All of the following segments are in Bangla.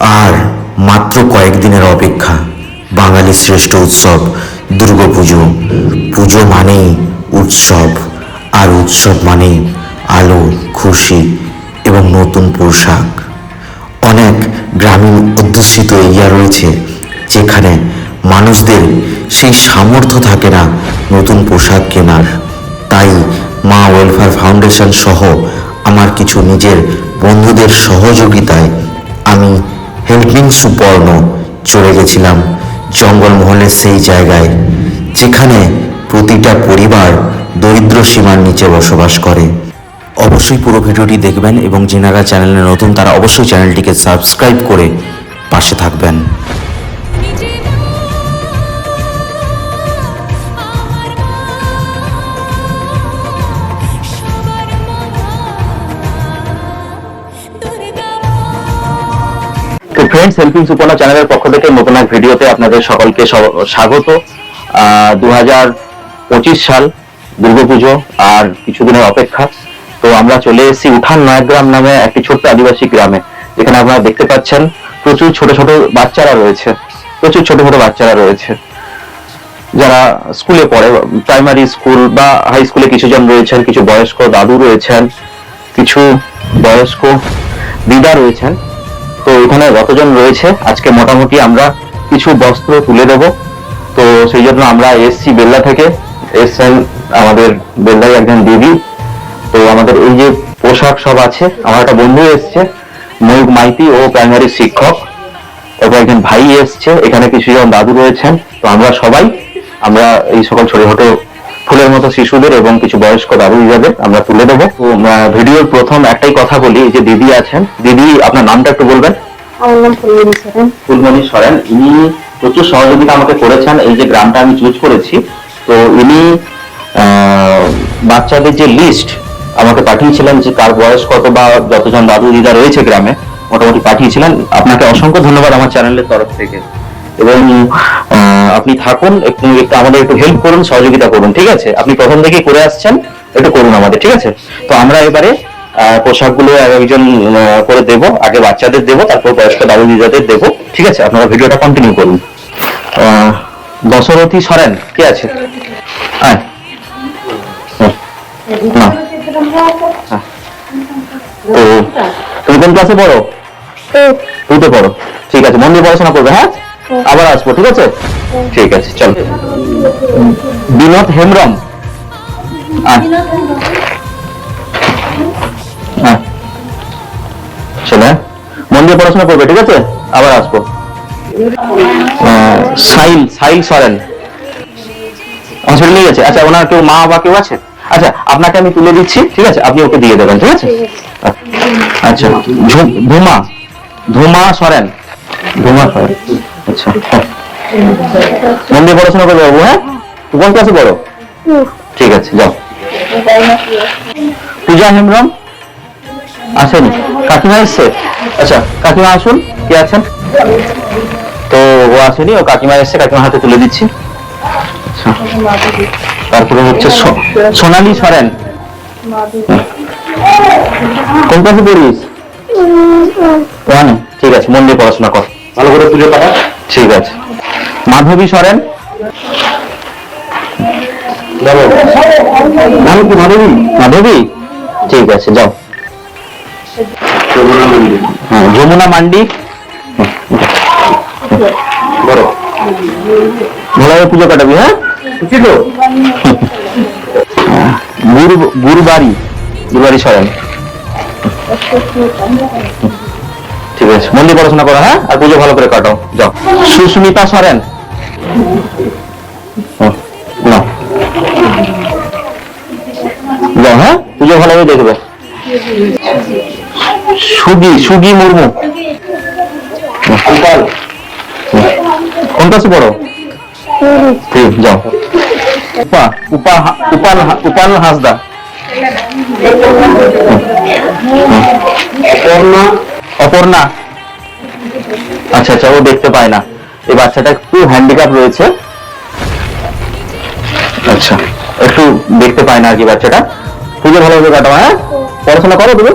আর মাত্র কয়েকদিনের অপেক্ষা বাঙালির শ্রেষ্ঠ উৎসব, দুর্গাপুজো। পুজো মানেই উৎসব, আর উৎসব মানেই আলো, খুশি এবং নতুন পোশাক। অনেক গ্রামীণ অধ্যুষিত এরিয়া রয়েছে, যেখানে মানুষদের সেই সামর্থ্য থাকে না নতুন পোশাক কেনার। তাই মা ওয়েলফেয়ার ফাউন্ডেশন সহ আমার কিছু নিজের বন্ধুদের সহযোগিতায় আমি হেল্পিং সুপর্ণ চলে গেছিলাম জঙ্গলমহলের সেই জায়গায়, যেখানে প্রতিটা পরিবার দরিদ্র সীমার নিচে বসবাস করে। অবশ্যই পুরো ভিডিওটি দেখবেন এবং যেনারা চ্যানেলে নতুন তারা অবশ্যই চ্যানেলটিকে সাবস্ক্রাইব করে পাশে থাকবেন। ফ্রেন্ডস হেল্পিং সুপর্ণা চ্যানেলের পক্ষ থেকে নতুন এক ভিডিওতে আপনাদের সকলকে স্বাগত। দু হাজার পঁচিশ সাল দুর্গাপুজো আর কিছুদিনের অপেক্ষা। তো আমরা চলে এসেছি উঠান নয়াগ্রাম নামে একটি ছোট্ট আদিবাসী গ্রামে, যেখানে আপনারা দেখতে পাচ্ছেন প্রচুর ছোট ছোট বাচ্চারা রয়েছে। প্রচুর ছোট ছোট বাচ্চারা রয়েছে। যারা স্কুলে পড়ে প্রাইমারি স্কুল বা হাই স্কুলে কিছুজন রয়েছেন, কিছু বয়স্ক দাদু রয়েছেন, কিছু বয়স্ক দিদা রয়েছেন। তো ওখানে যতজন রয়েছে? আজকে মোটামুটি আমরা কিছু বস্ত্র তুলে দেব। তো সেই জন্য আমরা এসছি বেল্লা থেকে। এসছেন আমাদের বেল্লাই একজন দিদি তো আমাদের এই যে পোশাক সব আছে, আমার একটা বন্ধু এসছে ময়ূক মাইতি ও প্রাইমারি শিক্ষক। তবে একজন ভাই এসছে, এখানে কিছুজন দাদু রয়েছেন। তো আমরা সবাই, আমরা এই সকল ছোট ছোট ফুলের মতো শিশুদের এবং কিছু বয়স্ক দাদু দিদাদের আমরা তুলে দেবো। তো ভিডিওর প্রথম একটাই কথা বলি যে দিদি আছেন। দিদি আপনার নামটা একটু বলবেন? আমার নাম ফুলমণি সোরেন। ফুলমণি সরেন। ইনি প্রচুর সহযোগিতা আমাকে করেছেন এই যে গ্রামটা আমি চুজ করেছি। তো ইনি বাচ্চাদের যে লিস্ট আমাকে পাঠিয়েছিলেন যে কার বয়স কত বা যতজন দাদু দিদা রয়েছে গ্রামে মোটামুটি পাঠিয়েছিলেন। আপনাকে অসংখ্য ধন্যবাদ আমার চ্যানেলের তরফ থেকে। এবং আপনি থাকুন একটু একটু আমাদের একটু হেল্প করুন সহযোগিতা করুন ঠিক আছে? আপনি প্রথম থেকেই করে আসছেন একটু করুন আমাদের ঠিক আছে? তো আমরা এবারে পোশাকগুলো একজন করে দেব আগে বাচ্চাদের দেব তারপর বয়স্ক দাদু দিদাদের দেব ঠিক আছে? আপনারা ভিডিওটা কন্টিনিউ করুন। দশরথী সরেন কে আছে? হ্যাঁ। তো তুমি কোন ক্লাসে পড়ো? তুই পড়ো। ঠিক আছে মন দিয়ে পড়াশোনা করবে হ্যাঁ? আবার আসব, ঠিক আছে? ঠিক আছে, চল। বিনোদ হেমব্রম। আয়। হ্যাঁ? মন দিয়ে পড়াশোনা করবে, ঠিক আছে? আবার আসব। সাইল সাইল সরেন। হসপিটাল গেছে আচ্ছা ওনার কেউ মা বা কেউ আছে? আচ্ছা আপনাকে আমি তুলে দিচ্ছি, ঠিক আছে? আপনি ওকে দিয়ে দেবেন, ঠিক আছে? আচ্ছা ধুমা ধুমা সরেন। ধুমা সরেন। আচ্ছা। মন দিয়ে পড়াশোনা করবে বাবু হ্যাঁ? কোন ক্লাসে পড়ো? ঠিক আছে, যাও। পূজা হেমব্রম? আসেনি। কাকিমা এসছে? আচ্ছা কাকিমা আসুন। কে আছেন? তো ও আসেনি, ও কাকিমা এসছে কাকিমা হাতে তুলে দিচ্ছি। আচ্ছা। তারপরে হচ্ছে সোনালী সরেন। কোন ক্লাসে পড়িস? ঠিক আছে মন দিয়ে পড়াশোনা কর। ভালো করে পুজো পাঠা ঠিক আছে। মাধবী সরেন। মাধবী? মাধবী? ঠিক আছে যাও। হ্যাঁ যমুনা মান্ডি। বড়। ভালোভাবে পুজো কাটাবি হ্যাঁ? বুঝছি তো। গুরু গুরুবাড়ি। গুরুবাড়ি সরেন। ঠিক আছে। মন্দির পড়াশোনা করো হ্যাঁ? আর পুজো ভালো করে কাটাও। যাও। সুস্মিতা সরেন। যাও হ্যাঁ? পুজো ভালোভাবে দেখবে। সুগি সুগি মুর্মু। কোন ক্লাসে পড়ো? ঠিক যাও। উপা উপা উপাল উপাল হাসদা। অপর্ণা। আচ্ছা আচ্ছা ও দেখতে পায় না। এই বাচ্চাটা একটু হ্যান্ডিক্যাপ রয়েছে। আচ্ছা একটু দেখতে পায় না আর কি বাচ্চাটা। পুজো ভালোভাবে কাটাও হ্যাঁ? পড়াশোনা করো তুমি?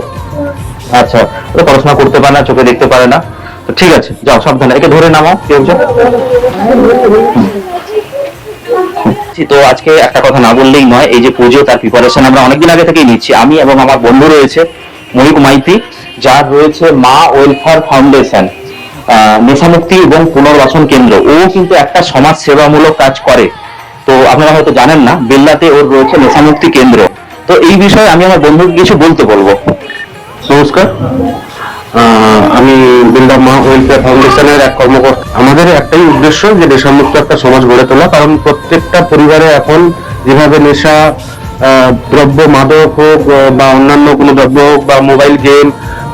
আচ্ছা ও পড়াশোনা করতে পারে না, চোখে দেখতে পারে না। তো ঠিক আছে, যাও, সাবধানে। একে ধরে নামাও, কি হচ্ছে তো আজকে একটা কথা না বললেই নয়, এই যে পুজো, তার প্রিপারেশন আমরা অনেকদিন আগে থেকেই নিচ্ছি। আমি এবং আমার বন্ধু রয়েছে মহিক মাইতি যার রয়েছে মা ওয়েলফেয়ার ফাউন্ডেশন নেশামুক্তি এবং পুনর্বাসন কেন্দ্র। ও কিন্তু একটা সমাজ সেবামূলক কাজ করে। তো আপনারা হয়তো জানেন না, বেল্লাতে ওর রয়েছে নেশামুক্তি কেন্দ্র। তো এই বিষয়ে আমি আমার বন্ধুকে কিছু বলতে বলব। নমস্কার। আমি বিল্ডার মা ওয়েলফেয়ার ফাউন্ডেশনের এক কর্মকর্তা। আমাদের একটাই উদ্দেশ্য যে নেশামুক্ত একটা সমাজ গড়ে তোলা, কারণ প্রত্যেকটা পরিবারে এখন যেভাবে নেশা দ্রব্য মাদক হোক বা অন্যান্য কোনো দ্রব্য হোক বা মোবাইল গেম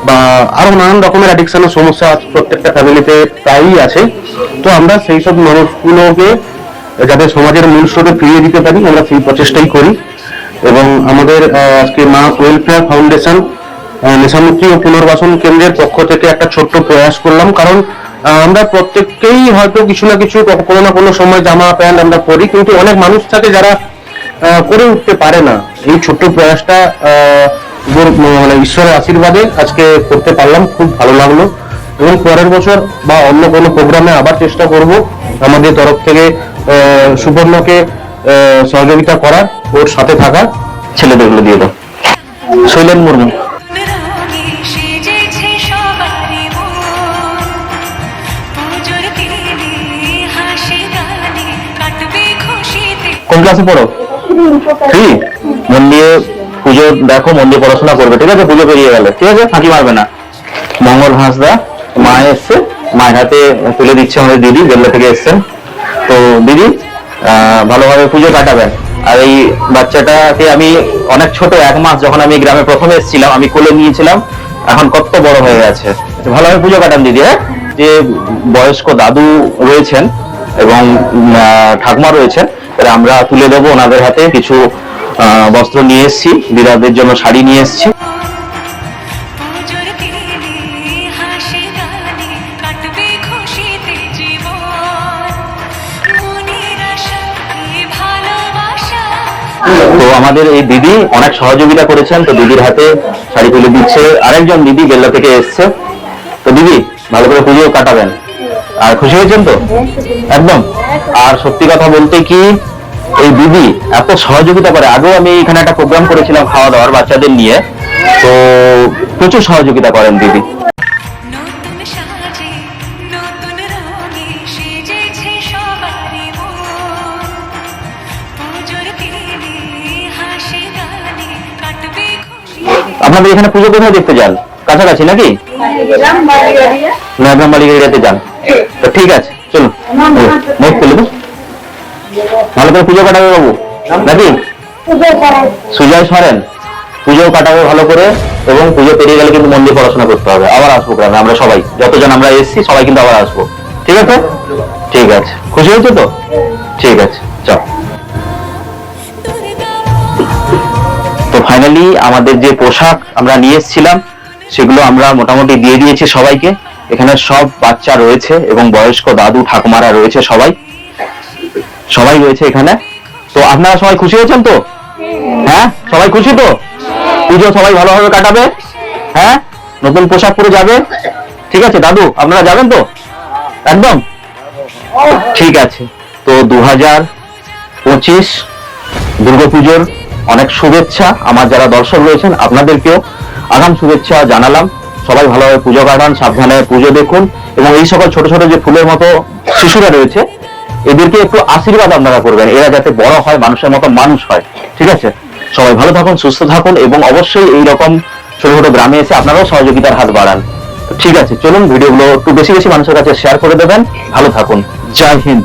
বা আরও নানান রকমের অ্যাডিকশনের সমস্যা প্রত্যেকটা ফ্যামিলিতে প্রায়ই আছে। তো আমরা সেই সব মানুষগুলোকে যাতে সমাজের মূল স্রোতে ফিরিয়ে দিতে পারি আমরা সেই প্রচেষ্টাই করি। এবং আমাদের আজকে মা ওয়েলফেয়ার ফাউন্ডেশন নেশামুক্তি ও পুনর্বাসন কেন্দ্রের পক্ষ থেকে একটা ছোট্ট প্রয়াস করলাম। কারণ আমরা প্রত্যেককেই হয়তো কিছু না কিছু কোনো না কোনো সময় জামা প্যান্ট আমরা পরি কিন্তু অনেক মানুষ থাকে যারা করে উঠতে পারে না। এই ছোট্ট প্রয়াসটা আহ, মানে ঈশ্বরের আশীর্বাদে আজকে করতে পারলাম খুব ভালো লাগল। এবং পরের বছর বা অন্য কোনো প্রোগ্রামে আবার চেষ্টা করব আমাদের তরফ থেকে আহ, সুবর্ণকে সহযোগিতা করার ওর সাথে থাকার। ছেলেদেরগুলো দিয়ে দাও। শৈলেন মুর্মু। কোন ক্লাসে পড়ো? থ্রি মন দিয়ে পুজো দেখো মন দিয়ে পড়াশোনা করবে, ঠিক আছে? পুজো পেরিয়ে গেলে, ঠিক আছে? ফাঁকি মারবে না। মঙ্গল হাঁসদা, মা এসছে, মায়ের হাতে তুলে দিচ্ছে আমাদের দিদি বেল্লা থেকে এসছেন। তো দিদি ভালোভাবে পুজো কাটাবেন। আর এই বাচ্চাটাকে আমি অনেক ছোট, এক মাস যখন আমি গ্রামে প্রথমে এসেছিলাম, আমি কোলে নিয়েছিলাম, এখন কত বড় হয়ে গেছে। ভালোভাবে পুজো কাটান দিদি হ্যাঁ? যে বয়স্ক দাদু রয়েছেন এবং ঠাকুমা রয়েছেন আমরা তুলে দেবো ওনাদের হাতে কিছু বস্ত্র নিয়ে এসেছি দিদাদের জন্য শাড়ি নিয়ে এসেছি। তো আমাদের এই দিদি অনেক সহযোগিতা করেছেন তো দিদির হাতে শাড়ি তুলে দিচ্ছে। আরেকজন দিদি বেল্লা থেকে এসছে। তো দিদি ভালো করে পুজো কাটাবেন। আর খুশি হয়েছেন তো? একদম। আর সত্যি কথা বলতে কি এই দিদি এত সহযোগিতা করে। আগেও আমি এখানে একটা প্রোগ্রাম করেছিলাম খাওয়া দাওয়ার বাচ্চাদের নিয়ে। তো প্রচুর সহযোগিতা করেন দিদি। আপনাদের এখানে পুজো কোথায় দেখতে যান? কাছাকাছি নাকি? নয়াগ্রাম বালিকা এরিয়াতে যান। তো ঠিক আছে চলুন। মুখ খুলে। ভালো করে পুজো কাটাবে বাবু? নাকি সুজয় সরেন? পুজো কাটাবে ভালো করে এবং পুজো পেরিয়ে গেলে কিন্তু মন দিয়ে পড়াশোনা করতে হবে। আবার আসব গ্রামে আমরা সবাই। যতজন আমরা এসেছি সবাই কিন্তু আবার আসব। ঠিক আছে? ঠিক আছে। খুশি হয়েছে তো? ঠিক আছে। চল তো ফাইনালি আমাদের যে পোশাক আমরা নিয়ে এসেছিলাম সেগুলো আমরা মোটামুটি দিয়ে দিয়েছি সবাইকে। এখানে সব বাচ্চা রয়েছে এবং বয়স্ক দাদু ঠাকুমারা রয়েছে সবাই। সবাই রয়েছে এখানে। তো আপনারা সবাই খুশি হয়েছেন তো? হ্যাঁ? সবাই খুশি তো? পুজো সবাই ভালোভাবে কাটাবে? হ্যাঁ? নতুন পোশাক পরে যাবে? ঠিক আছে, দাদু, আপনারা যাবেন তো? একদম? ঠিক আছে। তো দু হাজার পঁচিশ দুর্গাপুজোর অনেক শুভেচ্ছা আমার যারা দর্শক রয়েছেন, আপনাদেরকেও আগাম শুভেচ্ছা জানালাম। সবাই ভালোভাবে পুজো কাটান, সাবধানে পুজো দেখুন এবং এই সকল ছোট ছোট যে ফুলের মতো শিশুরা রয়েছে এদেরকে একটু আশীর্বাদ আপনারা করবেন। এরা যাতে বড় হয়, মানুষের মতো মানুষ হয়। ঠিক আছে? সবাই ভালো থাকুন, সুস্থ থাকুন এবং অবশ্যই এই রকম ছোট ছোট গ্রামে এসে আপনারাও সহযোগিতার হাত বাড়ান। ঠিক আছে, চলুন ভিডিওগুলো একটু বেশি বেশি মানুষের কাছে শেয়ার করে দেবেন। ভালো থাকুন। জয় হিন্দ।